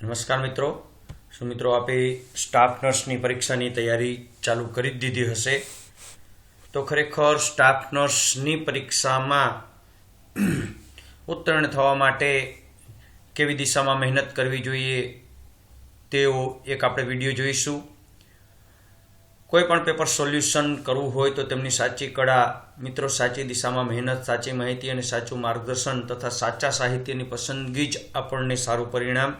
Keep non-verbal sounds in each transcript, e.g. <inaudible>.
નમસ્કાર મિત્રો. શું મિત્રો આપે સ્ટાફ નર્સની પરીક્ષાની તૈયારી ચાલુ કરી જ દીધી હશે? તો ખરેખર સ્ટાફ નર્સની પરીક્ષામાં ઉત્તીર્ણ થવા માટે કેવી દિશામાં મહેનત કરવી જોઈએ તેવો એક આપણે વીડિયો જોઈશું. કોઈ પણ પેપર સોલ્યુશન કરવું હોય તો તેમની સાચી કળા, મિત્રો સાચી દિશામાં મહેનત, સાચી માહિતી અને સાચું માર્ગદર્શન તથા સાચા સાહિત્યની પસંદગી જ આપણને સારું પરિણામ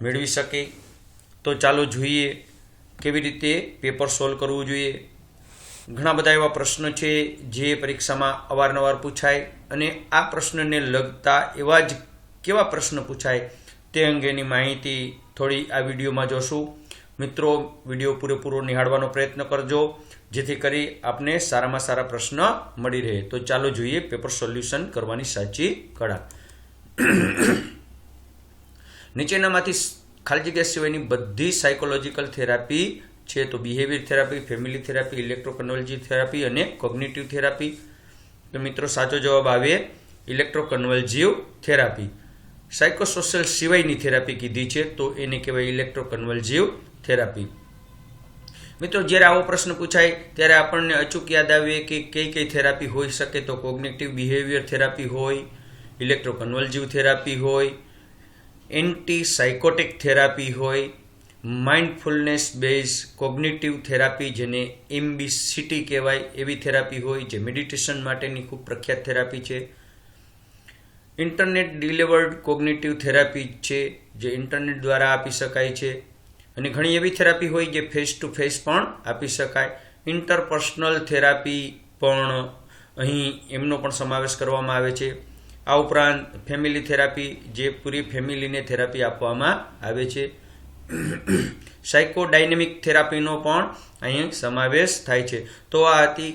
મેળવી શકે? તો ચાલો જોઈએ કેવી રીતે પેપર સોલ્વ કરવું જોઈએ. ઘણા બધા એવા પ્રશ્નો છે જે પરીક્ષામાં અવારનવાર પૂછાય અને આ પ્રશ્નને લગતા એવા જ કેવા પ્રશ્ન પૂછાય તે અંગેની માહિતી થોડી આ વિડીયોમાં જોશું. મિત્રો, વીડિયો પૂરેપૂરો નિહાળવાનો પ્રયત્ન કરજો, જેથી કરી આપને સારામાં સારા પ્રશ્ન મળી રહે. તો ચાલો જોઈએ પેપર સોલ્યુશન કરવાની સાચી કળા. નીચેનામાંથી ખાલી જગ્યા સિવાયની બધી સાયકોલોજીકલ થેરાપી છે. તો behaviour therapy family therapy electroconvulsive therapy અને કોગ્નેટિવ થેરાપી તો મિત્રો, સાચો જવાબ આવે ઇલેક્ટ્રોકન્વલ્જીવ થેરાપી સાયકોસોશિયલ સિવાયની થેરાપી કીધી છે, તો એને કહેવાય ઇલેક્ટ્રોકન્વલ્જીવ થેરાપી મિત્રો, જ્યારે આવો પ્રશ્ન પૂછાય, ત્યારે આપણને અચૂક યાદ આવે કે કઈ કઈ થેરાપી હોઈ શકે. તો કોગ્નેટિવ બિહેવિયર થેરાપી હોય ઇલેક્ટ્રોકન્વલ્જીવ થેરાપી હોય એન્ટી સાયકોટિક થેરાપી હોય, માઇન્ડફુલનેસ બેઝ કોગ્નિટિવ થેરાપી જેને એમબીસીટી કહેવાય એવી થેરાપી હોય જે મેડિટેશન માટેની ખૂબ પ્રખ્યાત થેરાપી છે. ઇન્ટરનેટ ડિલિવર્ડ કોગ્નિટિવ થેરાપી છે જે ઇન્ટરનેટ દ્વારા આપી શકાય છે અને ઘણી એવી થેરાપી હોય જે ફેસ ટુ ફેસ પણ આપી શકાય. ઇન્ટરપર્સનલ થેરાપી પણ અહીં એમનો પણ સમાવેશ કરવામાં આવે છે. આ ઉપરાંત ફેમિલી થેરાપી જે પૂરી ફેમિલીને થેરાપી આપવામાં આવે છે. સાયકોડાયનેમિક થેરાપીનો પણ અહીં સમાવેશ થાય છે. તો આ હતી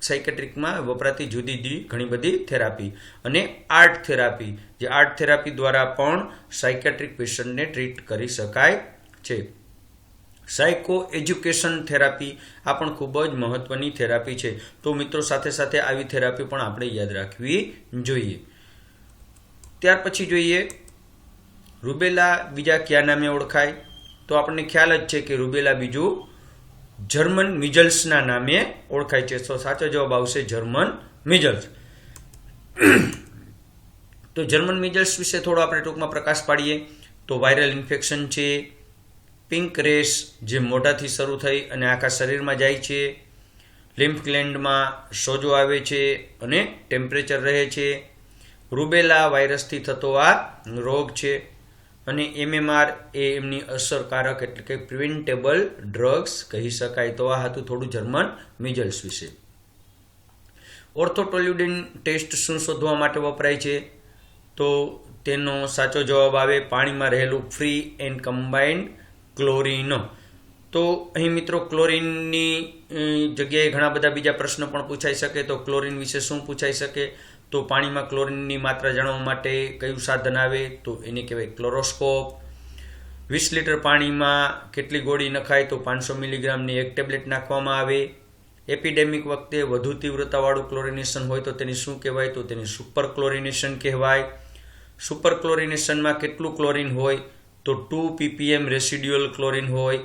સાયકેટ્રિકમાં વપરાતી જુદી જુદી ઘણી બધી થેરાપી અને આર્ટ થેરાપી જે આર્ટ થેરાપી દ્વારા પણ સાયકેટ્રિક પેશન્ટને ટ્રીટ કરી શકાય છે. સાયકો એજ્યુકેશન થેરાપી આ પણ ખૂબ જ મહત્વની થેરાપી છે. તો મિત્રો સાથે સાથે આવી થેરાપી પણ આપણે યાદ રાખવી જોઈએ. ત્યાર પછી જોઈએ, રૂબેલા બીજા કયા નામે ઓળખાય? તો આપણને ખ્યાલ જ છે કે રૂબેલા બીજું જર્મન મિજલ્સના નામે ઓળખાય છે. તો સાચો જવાબ આવશે જર્મન મિજલ્સ. <clears throat> તો જર્મન મિજલ્સ વિશે થોડો આપણે ટૂંકમાં પ્રકાશ પાડીએ. તો વાયરલ ઇન્ફેક્શન છે, પિંક રેસ જે મોઢાથી શરૂ થઈ અને આખા શરીરમાં જાય છે, લિમ્ફ ગ્લેન્ડમાં સોજો આવે છે અને ટેમ્પરેચર રહે છે. રૂબેલા વાયરસથી થતો આ રોગ છે અને એમએમઆર એ એમની અસરકારક એટલે કે પ્રિવેન્ટેબલ ડ્રગ્સ કહી શકાય. તો આ હતું થોડું જર્મન મિજલ્સ વિશે. ઓર્થોટોલ્યુડિન ટેસ્ટ શું શોધવા માટે વપરાય છે? તો તેનો સાચો જવાબ આવે, પાણીમાં રહેલું ફ્રી એન્ડ કમ્બાઇન્ડ ક્લોરિન. તો અહીં મિત્રો ક્લોરિનની જગ્યાએ ઘણા બધા બીજા પ્રશ્નો પણ પૂછાઈ શકે. તો ક્લોરિન વિશે શું પૂછાઈ શકે? તો પાણીમાં ક્લોરિનની માત્રા જાણવા માટે કયું સાધન આવે? તો એને કહેવાય ક્લોરોસ્કોપ. વીસ લીટર પાણીમાં કેટલી ગોળી નખાય તો પાંચસો મિલીગ્રામની એક ટેબ્લેટ નાખવામાં આવે. એપિડેમિક વખતે વધુ તીવ્રતાવાળું ક્લોરિનેશન હોય તો તેને શું કહેવાય? તો તેને સુપર ક્લોરિનેશન કહેવાય. સુપર ક્લોરિનેશનમાં કેટલું ક્લોરિન હોય? તો ટુ પીપીએમ રેસિડ્યુઅલ ક્લોરિન હોય.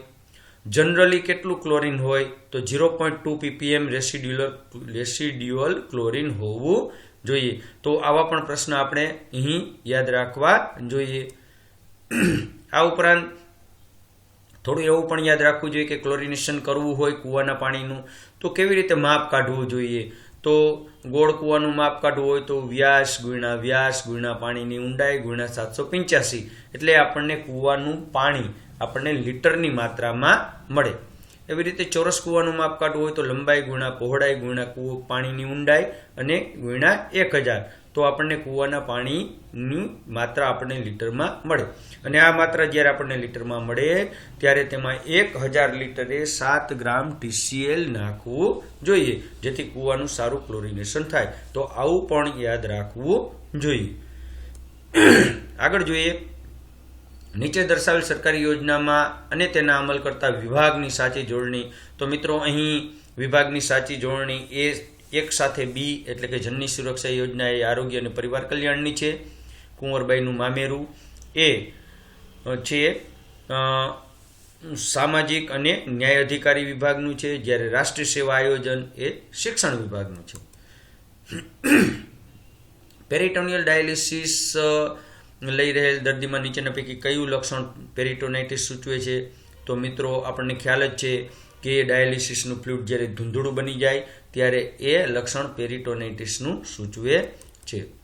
જનરલી કેટલું ક્લોરિન હોય? તો zero point two ppm residual residual chlorine હોવું જોઈએ. તો આવા પણ પ્રશ્ન આપણે અહીં યાદ રાખવા જોઈએ. આ ઉપરાંત થોડું એવું પણ યાદ રાખવું જોઈએ કે ક્લોરિનેશન કરવું હોય કૂવાના પાણીનું, તો કેવી રીતે માપ કાઢવું જોઈએ? તો ગોળ કૂવાનું માપ કાઢવું હોય તો વ્યાસ ગુણ્યા વ્યાસ ગુણ્યા પાણીની ઊંડાઈ ગુણ્યા સાતસો પંચ્યાસી. એટલે આપણને કૂવાનું પાણી આપણને લીટરની માત્રામાં મળે. એવી રીતે ચોરસ કૂવાનું માપ કાઢવું હોય તો લંબાઈ ગુણા પહોળાઈ ગુણા કૂવો પાણીની ઊંડાઈ અને ગુણા એક હજાર. તો આપણને કૂવાના પાણીની માત્રા આપણને લીટરમાં મળે. અને આ માત્રા જ્યારે આપણને લીટરમાં મળે, ત્યારે તેમાં એક હજાર લીટરે સાત ગ્રામ ટીસીએલ નાખવું જોઈએ. જેથી કૂવાનું સારું ક્લોરિનેશન થાય. તો આવું પણ યાદ રાખવું જોઈએ. આગળ જોઈએ. નીચે દર્શાવેલ સરકારી યોજનામાં અને તેના અમલ કરતા વિભાગની સાચી જોડણી. તો મિત્રો, અહીં વિભાગની સાચી જોડણી એ એક સાથે બી, એટલે કે જનની સુરક્ષા યોજના એ આરોગ્ય અને પરિવાર કલ્યાણની છે. કુંવરબાઈનું મામેરું એ છે. સામાજિક અને ન્યાય અધિકારી વિભાગનું છે, જ્યારે રાષ્ટ્રીય સેવા આયોજન એ શિક્ષણ વિભાગનું છે. <coughs> પેરિટોનિયલ ડાયાલિસિસ લઈ રહેલ દર્દીમાં નીચેના પૈકી કયું લક્ષણ પેરિટોનાઇટિસ સૂચવે છે? તો મિત્રો, આપણને ખ્યાલ જ છે કે ડાયાલિસિસનું ફ્લૂડ જ્યારે ધૂંધળું બની જાય, ત્યારે એ લક્ષણ પેરિટોનાઇટિસનું સૂચવે છે.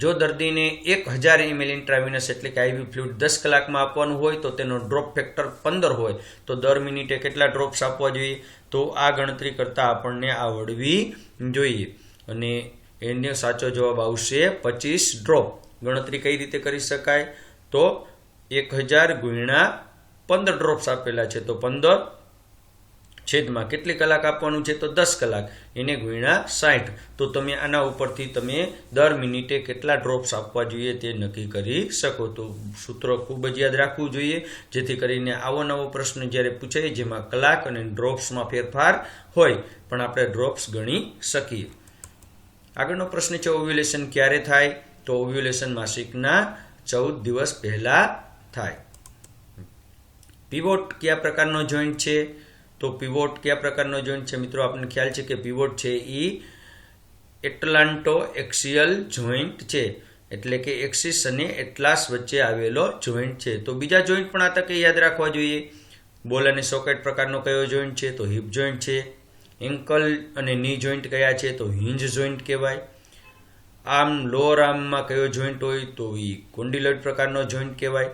જો દર્દીને એક હજાર એમએલ ઇન્ટ્રાવિનસ એટલે કે આઈવી ફ્લુઇડ દસ કલાકમાં આપવાનું હોય, તો તેનો ડ્રોપ ફેક્ટર પંદર હોય, તો દર મિનિટે કેટલા ડ્રોપ્સ આપવા જોઈએ? તો આ ગણતરી કરતાં આપણને આવડવી જોઈએ. અને એને સાચો જવાબ આવશે પચીસ ડ્રોપ. ગણતરી કઈ રીતે કરી શકાય? તો એક હજાર ગુણ્યા પંદર ડ્રોપ્સ આપેલા છે. તો પંદર છેદમાં કેટલી કલાક આપવાનું છે? તો દસ કલાક. એને ગુણ્યા સાઠ તો તમે આના ઉપરથી તમે દર મિનિટે કેટલા ડ્રોપ્સ આપવા જોઈએ તે નક્કી કરી શકો. તો સૂત્ર ખૂબ જ યાદ રાખવું જોઈએ. જેથી કરીને આવો નવો પ્રશ્ન જ્યારે પૂછાય, જેમાં કલાક અને ડ્રોપ્સમાં ફેરફાર હોય, પણ આપણે ડ્રોપ્સ ગણી શકીએ. આગળનો પ્રશ્ન છે ઓવ્યુલેશન ક્યારે થાય? તો ઓવ્યુલેશન માસિકના ચૌદ દિવસ પહેલા થાય. પીવોટ કયા પ્રકારનો જોઈન્ટ છે? તો પીવોટ કયા પ્રકારનો જોઈન્ટ છે? મિત્રો, આપણને ખ્યાલ છે કે પીવોટ છે એ એટલાન્ટો એક્સિયલ જોઈન્ટ છે. એટલે કે એક્સિસ અને એટલાસ વચ્ચે આવેલો જોઈન્ટ છે. તો બીજા જોઈન્ટ પણ આ તકે યાદ રાખવા જોઈએ. બોલ અને સોકેટ પ્રકારનો કયો જોઈન્ટ છે? તો હિપ જોઈન્ટ છે. એન્કલ અને ની જોઈન્ટ કયા છે? તો હિંજ જોઈન્ટ કહેવાય. આર્મ લોઅર આર્મમાં કયો જોઈન્ટ હોય તો એ કોન્ડિલોઇડ પ્રકારનો જોઈન્ટ કહેવાય.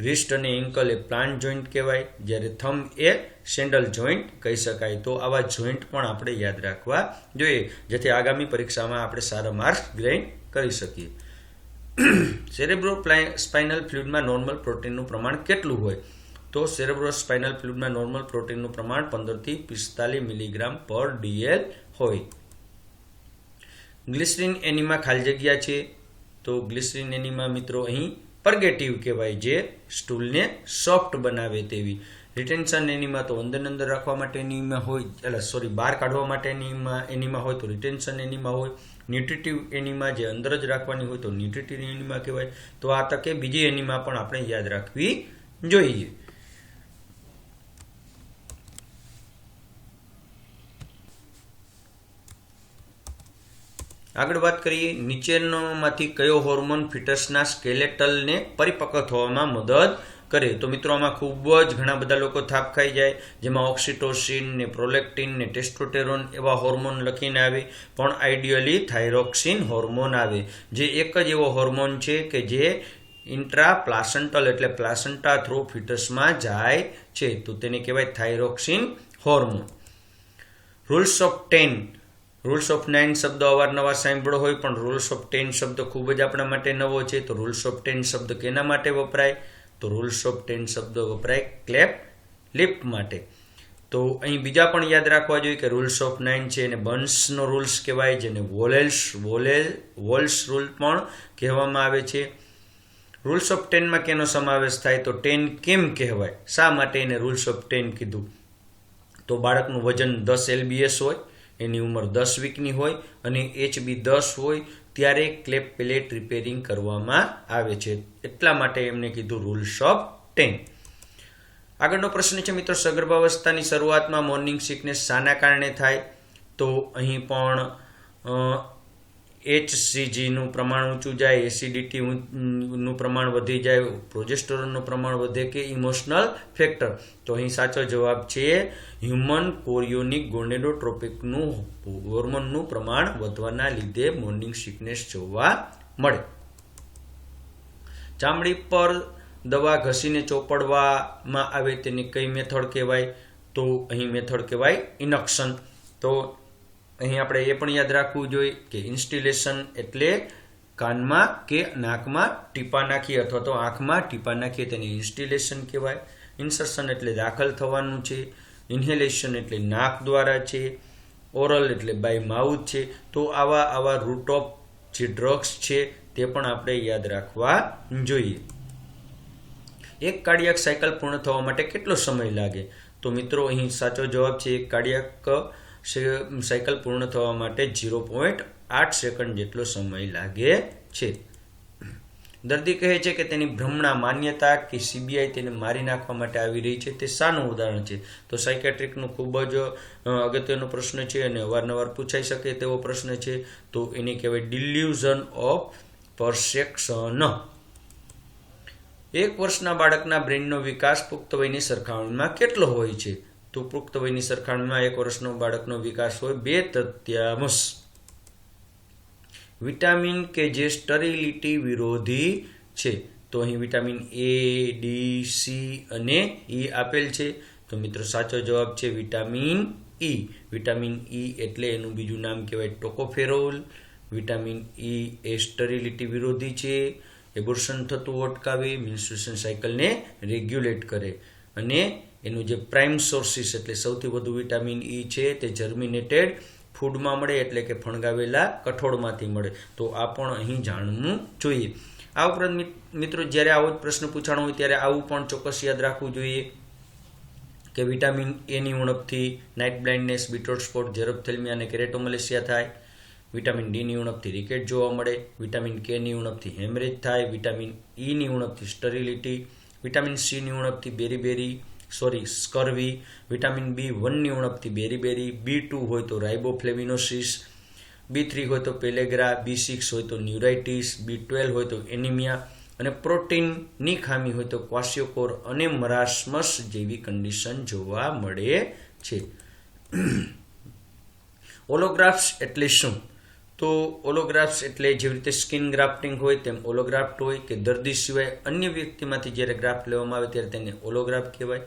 રિસ્ટ અને એન્કલ એ પ્લાન્ટ જોઈન્ટ કહેવાય. જ્યારે થમ્બ એ સેન્ડલ જોઈન્ટ કહી શકાય. તો આવા જોઈન્ટ પણ આપણે યાદ રાખવા જોઈએ. જેથી આગામી પરીક્ષામાં આપણે સારા માર્ક્સ ગ્રેન કરી શકીએ. સેરેબ્રો સ્પાઇનલ ફ્લુઇડમાં નોર્મલ પ્રોટીનનું પ્રમાણ કેટલું હોય? તો સેરેબ્રો સ્પાઇનલ ફ્લુઇડમાં નોર્મલ પ્રોટીનનું પ્રમાણ પંદરથી પિસ્તાલીસ મિલીગ્રામ પર ડીએલ હોય. ગ્લિસરીન એનીમાં ખાલી જગ્યા છે. તો ગ્લિસરીન એનીમાં મિત્રો અહીં પરગેટિવ કહેવાય જે સ્ટૂલને સોફ્ટ બનાવે તેવી. રિટેન્શન એનીમાં તો અંદર અંદર રાખવા માટે એનીમાં હોય, એટલે સોરી બહાર કાઢવા માટે એનીમાં એનીમાં હોય તો રિટેન્શન એનીમાં હોય. ન્યુટ્રિટિવ એનીમાં જે અંદર જ રાખવાની હોય તો ન્યુટ્રિટિવ એનીમાં કહેવાય. તો આ તકે બીજી એનીમાં પણ આપણે યાદ રાખવી જોઈએ. આગળ વાત કરીએ, નીચેનોમાંથી કયો હોર્મોન ફિટસના સ્કેલેટલને પરિપક્વ થવામાં મદદ કરે? તો મિત્રો, આમાં ખૂબ જ ઘણા બધા લોકો થાપ ખાઈ જાય, જેમાં ઓક્સિટોસિન ને પ્રોલેક્ટિન ને ટેસ્ટોટેરોન એવા હોર્મોન લખીને આવે, પણ આઈડિયલી થાઇરોક્સિન હોર્મોન આવે. જે એક જ એવો હોર્મોન છે કે જે ઇન્ટ્રા પ્લાસન્ટલ એટલે પ્લાસન્ટા થ્રો ફિટસમાં જાય છે. તો તેને કહેવાય thyroxine hormone rules of ten rules of nine શબ્દ અવારનવાર સાંભળ્યો હોય પણ રૂલ્સ ઓફ ટેન શબ્દ ખૂબ જ આપણા માટે નવો છે. તો રૂલ્સ ઓફ ટેન શબ્દ કેના માટે વપરાય? તો રૂલ્સ ઓફ ટેન શબ્દ વપરાય ક્લેપ લિપ માટે. તો અહીં બીજા પણ યાદ રાખવા જોઈએ કે રૂલ્સ ઓફ નાઇન છે એને બન્સનો રૂલ્સ કહેવાય જેને વોલેલ્સ વોલેલ વોલ્સ રૂલ પણ કહેવામાં આવે છે. રૂલ્સ ઓફ ટેનમાં કેનો સમાવેશ થાય? તો ટેન કેમ કહેવાય? શા માટે એને રૂલ્સ ઓફ ટેન કીધું? તો બાળકનું વજન દસ એલબીએસ હોય. એની ઉંમર દસ વીકની હોય અને એચબી દસ હોય, ત્યારે ક્લેપ પ્લેટ રિપેરિંગ કરવામાં આવે છે. એટલા માટે એમને કીધું રૂલ્સ ઓફ ટેન આગળનો પ્રશ્ન છે, મિત્રો, સગર્ભાવસ્થાની શરૂઆતમાં મોર્નિંગ સિકનેસ શાના કારણે થાય? તો અહીં પણ એચસીજીનું પ્રમાણ ઊંચું જાય એસિડિટી નું પ્રમાણ વધી જાય પ્રોજેસ્ટોરનું પ્રમાણ વધે કે ઇમોશનલ ફેક્ટર તો અહીં સાચો જવાબ છે હ્યુમન કોરિયોનિક ગોનેડોટ્રોપિકનું હોર્મોનનું પ્રમાણ વધવાના લીધે મોર્નિંગ સિકનેસ જોવા મળે. ચામડી પર દવા ઘસીને ચોપડવામાં આવે તેને કઈ મેથડ કહેવાય? તો અહીં મેથડ કહેવાય ઇનક્શન તો અહીં આપણે એ પણ યાદ રાખવું જોઈએ કે ઇન્સ્ટિલેશન એટલે કાનમાં કે નાકમાં ટીપા નાખીએ અથવા તો આંખમાં ટીપા નાખીએ તેને ઇન્સ્ટિલેશન કહેવાય. ઇન્સર્શન એટલે દાખલ થવાનું છે. ઇન્હેલેશન એટલે નાક દ્વારા છે. ઓરલ એટલે બાય માઉથ છે. તો આવા આવા રૂટ ઓફ જે ડ્રગ્સ છે તે પણ આપણે યાદ રાખવા જોઈએ. એક કાર્ડિયાક સાયકલ પૂર્ણ થવા માટે કેટલો સમય લાગે? તો મિત્રો અહીં સાચો જવાબ છે એક કાર્ડિયાક સાયકલ પૂર્ણ થવા માટે ઝીરો પોઈન્ટ આઠ સેકન્ડ જેટલો સમય લાગે છે. દર્દી કહે છે કે તેની ભ્રમણા માન્યતા કે સીબીઆઈ તેને મારી નાખવા માટે આવી રહી છે તે શાનું ઉદાહરણ છે. તો સાયકેટ્રિકનું ખૂબ જ અગત્યનો પ્રશ્ન છે અને અવારનવાર પૂછાઈ શકે તેવો પ્રશ્ન છે. તો એને કહેવાય ડિલ્યુઝન ઓફ પરસેક્શન. એક વર્ષના બાળકના બ્રેનનો વિકાસ પુખ્ત વયની સરખામણીમાં કેટલો હોય છે? તો પુખ્ત વયની સરખામણીમાં એક વર્ષનો બાળકનો વિકાસ હોય, બે તત્યાંશ. વિટામિન કે જે સ્ટરીલિટી વિરોધી છે, તો અહીં વિટામિન એ, ડી, સી અને ઈ આપેલ છે. તો મિત્રો, સાચો જવાબ છે વિટામિન ઈ. વિટામિન ઈ એટલે એનું બીજું નામ કહેવાય ટોકોફેરોલ. વિટામિન ઈ એ સ્ટરીલિટી વિરોધી છે. એબોર્શન થતું અટકાવે મિન્સ્ટ્રેશન સાયકલને રેગ્યુલેટ કરે. અને એનું જે પ્રાઇમ સોર્સિસ એટલે સૌથી વધુ વિટામિન ઈ છે તે જર્મિનેટેડ ફૂડમાં મળે એટલે કે ફણગાવેલા કઠોળમાંથી મળે. તો આ પણ અહીં જાણવું જોઈએ. આ ઉપરાંત મિત્રો જ્યારે આવો જ પ્રશ્ન પૂછાણો હોય ત્યારે આવું પણ ચોક્કસ યાદ રાખવું જોઈએ કે વિટામિન એની ઉણપથી night blindness Bitot spot xerophthalmia અને કેરેટોમલેશિયા થાય. વિટામિન ડીની ઉણપથી રિકેટ જોવા મળે. વિટામિન કેની ઉણપથી હેમરેજ થાય. વિટામિન ઈની ઉણપથી સ્ટરીલિટી વિટામિન સીની ઉણપથી beriberi sorry, scurvy, vitamin B વનની ઉણપથી બેરીબેરી બી ટુ હોય તો રાઇબોફ્લેવિનોસિસ બી થ્રી હોય તો પેલેગ્રા, બી સિક્સ હોય તો ન્યુરાઇટિસ, બી ટ્વેલ્વ હોય તો એનિમિયા અને પ્રોટીનની ખામી હોય તો ક્વાસિયોકોર અને મરાસમસ જેવી કન્ડિશન જોવા મળે છે. ઓલોગ્રાફ્સ એટલે શું? તો ઓલોગ્રાફ્સ એટલે જેવી રીતે સ્કિન ગ્રાફ્ટિંગ હોય તેમ ઓલોગ્રાફ્ટ હોય કે દર્દી સિવાય અન્ય વ્યક્તિમાંથી જ્યારે ગ્રાફ્ટ લેવામાં આવે ત્યારે તેને ઓલોગ્રાફ કહેવાય.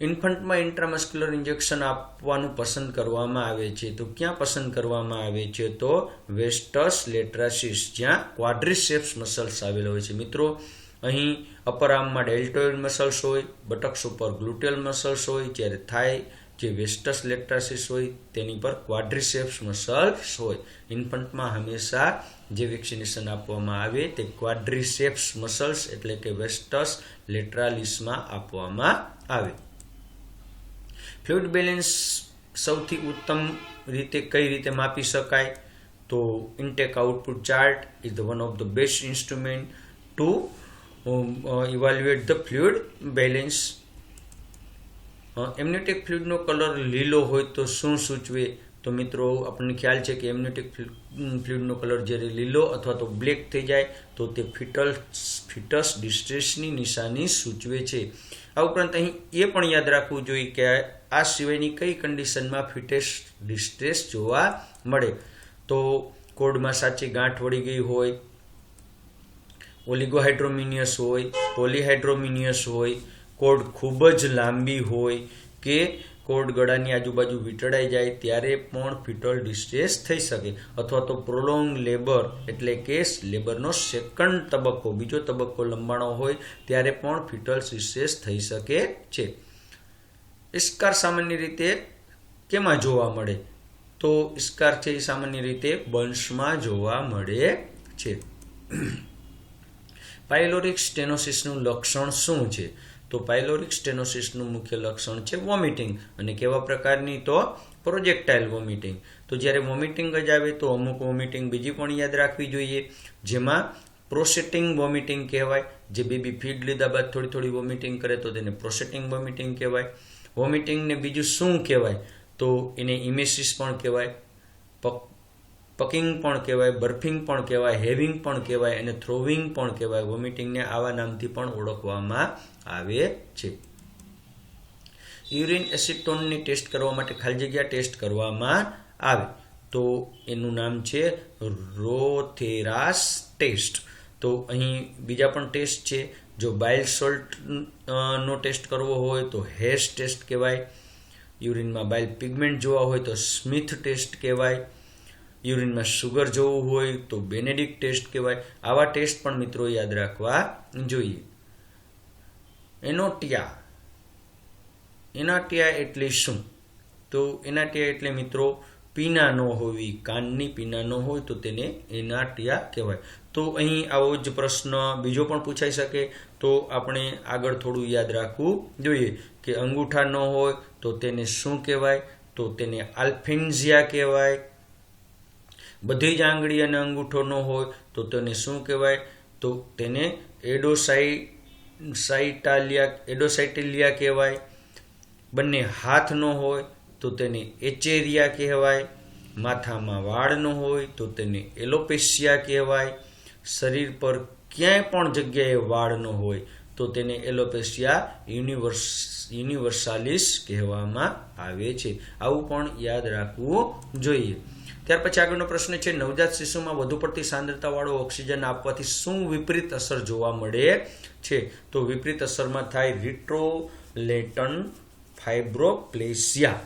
ઇન્ફન્ટમાં ઇન્ટ્રામસ્ક્યુલર ઇન્જેક્શન આપવાનું પસંદ કરવામાં આવે છે. તો ક્યાં પસંદ કરવામાં આવે છે? તો વેસ્ટસ લેટ્રાસિસ, જ્યાં ક્વાડ્રિસેપ્સ મસલ્સ આવેલા હોય છે. મિત્રો, અહીં અપર આર્મમાં ડેલ્ટોઇડ મસલ્સ હોય બટક્સ ઉપર ગ્લુટેલ મસલ્સ હોય, જ્યારે થાય જે વેસ્ટસ લેટ્રાસિસ હોય, તેની પર ક્વાડ્રિસેપ્સ મસલ્સ હોય. ઇન્ફન્ટમાં હંમેશા જે વેક્સિનેશન આપવામાં આવે તે ક્વાડ્રિસેપ્સ મસલ્સ એટલે કે વેસ્ટસ લેટ્રાલિસમાં આપવામાં આવે. ફ્લુઇડ બેલેન્સ સૌથી ઉત્તમ રીતે કઈ રીતે માપી શકાય? તો intake output chart is the one of the best instrument to evaluate the fluid balance amniotic ફ્લુઇડનો colour લીલો હોય તો શું સૂચવે? તો મિત્રો, આપણને ખ્યાલ છે કે એમ્યુટિક ફ્લુઇડનો કલર જ્યારે લીલો અથવા તો બ્લેક થઈ જાય, તો તે ફિટલ, ફિટસ ડિસ્ટ્રેસની નિશાની સૂચવે છે. આ ઉપરાંત અહીં એ પણ યાદ રાખવું જોઈએ કે આ સિવાયની કઈ કન્ડિશનમાં ફિટેસ ડિસ્ટ્રેસ જોવા મળે. તો કોડમાં સાચી ગાંઠ વળી ગઈ હોય, ઓલિગોહાઇડ્રોમિનિયસ હોય, પોલીહાઇડ્રોમિનિયસ હોય, કોડ ખૂબ જ લાંબી હોય કે કોડ ગળાની આજુબાજુ વીંટળાઈ જાય, ત્યારે પણ ફિટલ ડિસ્ટ્રેસ થઈ શકે. અથવા તો પ્રોલોંગ લેબર એટલે કે લેબરનો સેકન્ડ તબક્કો, બીજો તબક્કો લંબાણો હોય, ત્યારે પણ ફિટલ ડિસ્ટ્રેસ થઈ શકે છે. ઇસ્કાર સામાન્ય રીતે કેમાં જોવા મળે? તો ઇસ્કાર છે એ સામાન્ય રીતે બંશમાં જોવા મળે છે. <clears throat> પાયલોરિક સ્ટેનોસિસનું લક્ષણ શું છે? તો પાયલોરિક સ્ટેનોસિસનું મુખ્ય લક્ષણ છે વોમિટિંગ અને કેવા પ્રકારની તો? પ્રોજેક્ટાઇલ વોમિટિંગ તો જ્યારે વોમિટિંગ જ આવે તો અમુક વોમિટિંગ બીજી પણ યાદ રાખવી જોઈએ. જેમાં પ્રોસેટિંગ વોમિટિંગ કહેવાય. જે બેબી ફીડ લીધા બાદ થોડી થોડી વોમિટિંગ કરે તો તેને પ્રોસેટિંગ વોમિટિંગ કહેવાય. વોમિટિંગને બીજું શું કહેવાય? તો એને ઇમેસિસ પણ કહેવાય. પકિંગ પણ કહેવાય, બર્ફિંગ પણ કહેવાય, હેવિંગ પણ કહેવાય અને થ્રોવિંગ પણ કહેવાય. વોમિટિંગને આવા નામથી પણ ઓળખવામાં આવે છે. યુરિન એસિટોનની ટેસ્ટ કરવા માટે ખાલી જગ્યા ટેસ્ટ કરવામાં આવે. તો એનું નામ છે રોથેરાસ ટેસ્ટ. તો અહીં બીજા પણ ટેસ્ટ છે. જો બાઇલ સોલ્ટ નો ટેસ્ટ કરવો હોય તો હેસ ટેસ્ટ કહેવાય. યુરિનમાં બાઇલ પિગમેન્ટ જોવા હોય તો સ્મિથ ટેસ્ટ કહેવાય. યુરિનમાં શુગર જોવું હોય તો બેનેડિક ટેસ્ટ કહેવાય. આવા ટેસ્ટ પણ મિત્રો યાદ રાખવા જોઈએ. એનોટિયા. એનાટિયા એટલે શું? તો એનાટિયા એટલે મિત્રો, પીના ન હોવી, કાનની પીના ન હોય તો તેને એનાટિયા કહેવાય. તો અહીં આવો જ પ્રશ્ન બીજો પણ પૂછાઈ શકે. તો આપણે આગળ થોડું યાદ રાખવું જોઈએ કે અંગૂઠા ન હોય તો તેને શું કહેવાય? તો તેને આલ્ફેન્ઝિયા કહેવાય. બધી જ આંગળી અને અંગૂઠો ન હોય, તો તેને શું કહેવાય? તો તેને એડોસાઈ, સાઇટાલિયા, એડોસાઇટેલિયા કહેવાય. બંને હાથ ન હોય, તો તેને એચેરિયા કહેવાય. માથામાં વાળ ન હોય, તો તેને એલોપેશિયા કહેવાય. શરીર પર ક્યાંય પણ જગ્યાએ વાળ ન હોય તો તેને એલોપેશિયા યુનિવર્સ, યુનિવર્સાલિસ કહેવામાં આવે છે. આવું પણ યાદ રાખવું જોઈએ. ત્યાર પછી આગળનો પ્રશ્ન છે, નવજાત શિશુમાં વધુ પડતી સાંદ્રતાવાળો ઓક્સિજન આપવાથી શું વિપરીત અસર જોવા મળે છે? તો વિપરીત અસરમાં થાય રિટ્રોલેટન ફાઇબ્રોપ્લેસિયા.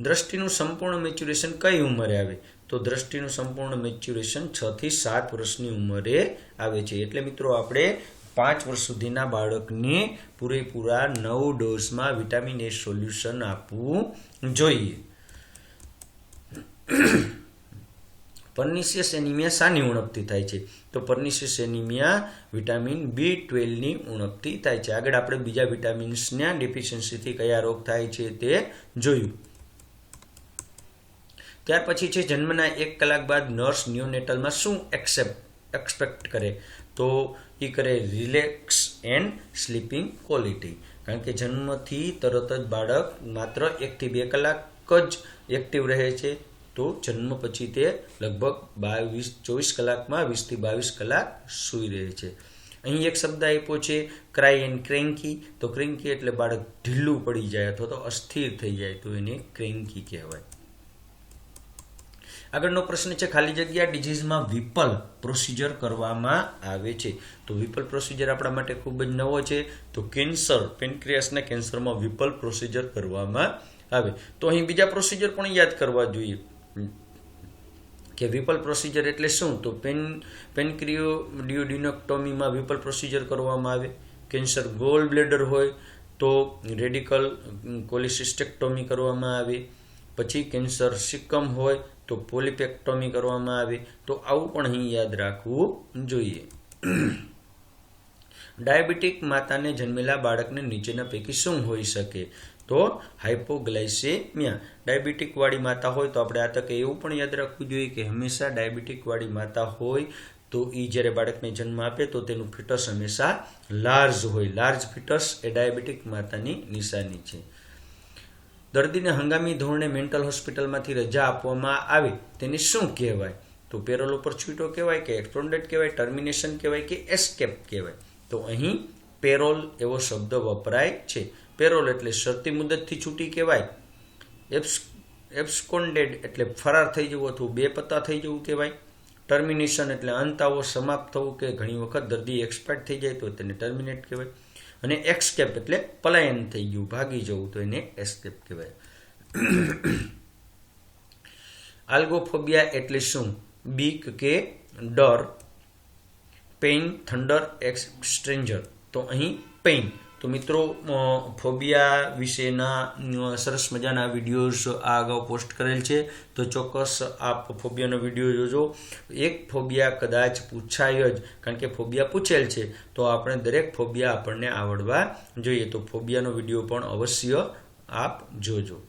દ્રષ્ટિનું સંપૂર્ણ મેચ્યુરેશન કઈ ઉંમરે આવે? તો દ્રષ્ટિનું સંપૂર્ણ મેચ્યુરેશન છ થી સાત વર્ષની ઉંમરે આવે છે. એટલે મિત્રો આપણે પાંચ વર્ષ સુધીના બાળકને પૂરેપૂરા નવ ડોઝમાં વિટામિન એ સોલ્યુશન આપવું જોઈએ. પર્નિશિયસ એનિમિયા શાની ઉણપથી થાય છે? તો પર્નિશિયસ એનિમિયા વિટામિન બી ટ્વેલ્વની ઉણપથી થાય છે. આગળ આપણે બીજા વિટામિન્સના ડિફિશિયન્સીથી કયા રોગ થાય છે તે જોયું. ત્યાર પછી છે જન્મના એક કલાક બાદ નર્સ ન્યુનેટલમાં શું એક્સેપ્ટ, એક્સપેક્ટ કરે? તો એ કરે રિલેક્સ એન્ડ સ્લીપિંગ ક્વોલિટી. કારણ કે જન્મથી તરત જ બાળક માત્ર એકથી બે કલાક જ એક્ટિવ રહે છે. તો જન્મ પછી તે લગભગ બાવીસ, ચોવીસ કલાકમાં વીસથી બાવીસ કલાક સૂઈ રહે છે. અહીં એક શબ્દ આપ્યો છે ક્રાય એન્ડ ક્રેન્કી તો ક્રેન્કી એટલે બાળક ઢીલું પડી જાય અથવા તો અસ્થિર થઈ જાય, તો એને ક્રેન્કી કહેવાય. આગળનો પ્રશ્ન છે, ખાલી જગ્યા ડિઝીઝમાં વિપલ પ્રોસિજર કરવામાં આવે છે. તો વિપલ પ્રોસિજર આપણા માટે ખૂબ જ નવો છે. તો કેન્સર પેનક્રિયાસના કેન્સરમાં વિપલ પ્રોસિજર કરવામાં આવે. તો અહીં બીજા પ્રોસિજર પણ યાદ કરવા જોઈએ. કે વિપલ પ્રોસિજર એટલે શું? તો પેન પેનક્રિયો ડિયોડિનોક્ટોમીમાં વિપલ પ્રોસિજર કરવામાં આવે. કેન્સર ગોલ બ્લેડર હોય તો રેડિકલ કોલિસિસ્ટેક્ટોમી કરવામાં આવે. પછી કેન્સર સિકમ હોય તો પોલિપેક્ટોમી કરવામાં આવે, તો આવું પણ અહીં યાદ રાખવું જોઈએ. ડાયાબિટીક માતાને જન્મેલા બાળકને નીચેના પૈકી શું હોઈ શકે? તો હાઇપોગ્લાઇસેમિયા ડાયાબિટીક વાળી માતા હોય તો આપણે આ તકે એવું પણ યાદ રાખવું જોઈએ કે હંમેશા ડાયાબિટીક વાળી માતા હોય તો એ જ્યારે બાળકને જન્મ આપે તો તેનું ફિટસ હંમેશા લાર્જ હોય. લાર્જ ફિટસ એ ડાયાબિટીક માતાની નિશાની છે. દર્દીને હંગામી ધોરણે મેન્ટલ હોસ્પિટલમાંથી રજા આપવામાં આવે, તેને શું કહેવાય? તો પેરોલ ઉપર છૂટો કહેવાય કે એક્સપ્રોન્ડેડ કહેવાય, ટર્મિનેશન કહેવાય કે એસ્કેપ કહેવાય. તો અહીં પેરોલ એવો શબ્દ વપરાય છે. પેરોલ એટલે શરતી મુદતથી છૂટી કહેવાય. એપ્સ એબ્સકોન્ડેડ એટલે ફરાર થઈ જવું અથવા બે પત્તા થઈ જવું કહેવાય. ટર્મિનેશન એટલે અંત આવો સમાપ્ત થવું કે ઘણી વખત દર્દી એક્સપાયર્ડ થઈ જાય તો તેને ટર્મિનેટ કહેવાય. અને એક્સકેપ એટલે પલાયન થઈ ગયું, ભાગી જવું તો એને એસ્કેપ કહેવાય. આલ્ગોફોબિયા એટલે શું? બીક કે ડર પેઇન થંડર એક્સ સ્ટ્રેન્જર તો અહીં પેઇન તો મિત્રો ફોબિયા વિશેના સરસ મજાના વિડીયોઝ આ અગાઉ પોસ્ટ કરેલ છે. તો ચોક્કસ આપ ફોબિયાનો વીડિયો જોજો. એક ફોબિયા કદાચ પૂછાય જ, કારણ કે ફોબિયા પૂછેલ છે. તો આપણે દરેક ફોબિયા આપણને આવડવા જોઈએ. તો ફોબિયાનો વીડિયો પણ અવશ્ય આપ જોજો.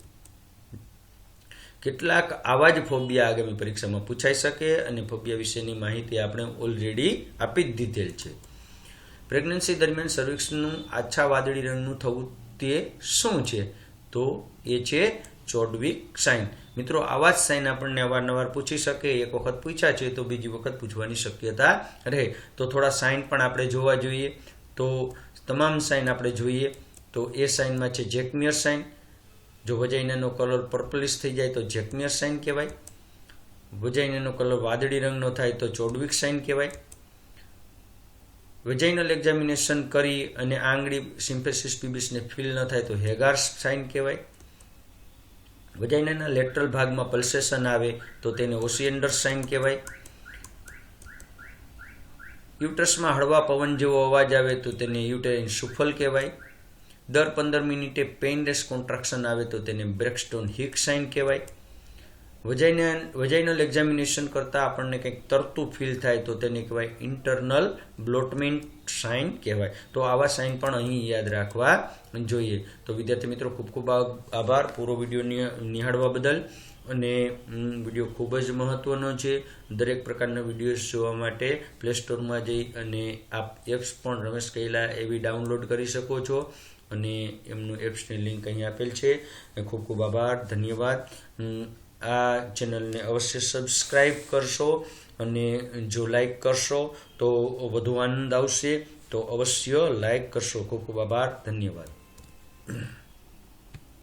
કેટલાક આવા જ ફોબિયા આગામી પરીક્ષામાં પૂછાઈ શકે અને ફોબિયા વિશેની માહિતી આપણે ઓલરેડી આપી જ દીધેલ છે. પ્રેગ્નન્સી દરમિયાન સર્વિક્સનું આછા વાદળી રંગનું થવું તે શું છે? તો એ છે ચોડવિક સાઇન. મિત્રો, આવા જ સાઇન આપણને અવારનવાર પૂછી શકે, એક વખત પૂછ્યા છે તો બીજી વખત પૂછવાની શક્યતા રહે. તો થોડા સાઇન પણ આપણે જોવા જોઈએ. તો તમામ સાઇન આપણે જોઈએ. તો એ સાઇનમાં છે જેકમિયર સાઇન. જો વજાઇનાનો કલર પર્પલિશ થઈ જાય તો જેકમિયર સાઇન કહેવાય. વજાઇનાનો કલર વાદળી રંગનો થાય તો ચોડવિક સાઇન કહેવાય. વેજાઇનલ એક્ઝામિનેશન કરી અને આંગળી સિમ્પેસિસ પીબીસને ફીલ ન થાય તો હેગાર્સ સાઇન કહેવાય. વજાઇનાના લેટરલ ભાગમાં પલ્સેશન આવે તો તેને ઓસિએન્ડર સાઇન કહેવાય. યુટ્રસમાં હળવા પવન જેવો અવાજ આવે તો તેને યુટેરિન સુફલ કહેવાય. દર પંદર મિનિટે પેઇનલેસ કોન્ટ્રાક્શન આવે તો તેને બ્રેકસ્ટોન હિક સાઇન કહેવાય. વજાઇના વજાઇનલ એક્ઝામિનેશન કરતાં આપણને કંઈક તરતું ફીલ થાય તો તેને કહેવાય ઇન્ટરનલ બ્લોટમેન્ટ સાઇન કહેવાય. તો આવા સાઇન પણ અહીં યાદ રાખવા જોઈએ. તો વિદ્યાર્થી મિત્રો, ખૂબ ખૂબ આભાર પૂરો વીડિયો નિહાળવા બદલ. અને વીડિયો ખૂબ જ મહત્ત્વનો છે. દરેક પ્રકારના વિડીયોઝ જોવા માટે પ્લે સ્ટોરમાં જઈ અને આપ એપ્સ પણ રમેશ કહેલા એવી ડાઉનલોડ કરી શકો છો. અને એમનું એપ્સની લિંક અહીં આપેલ છે. ખૂબ ખૂબ આભાર, ધન્યવાદ. આ ચેનલને અવશ્ય સબસ્ક્રાઈબ કરશો અને જો લાઈક કરશો તો વધુ આનંદ આવશે. તો અવશ્ય લાઈક કરશો. ખૂબ ખૂબ આભાર. ધન્યવાદ.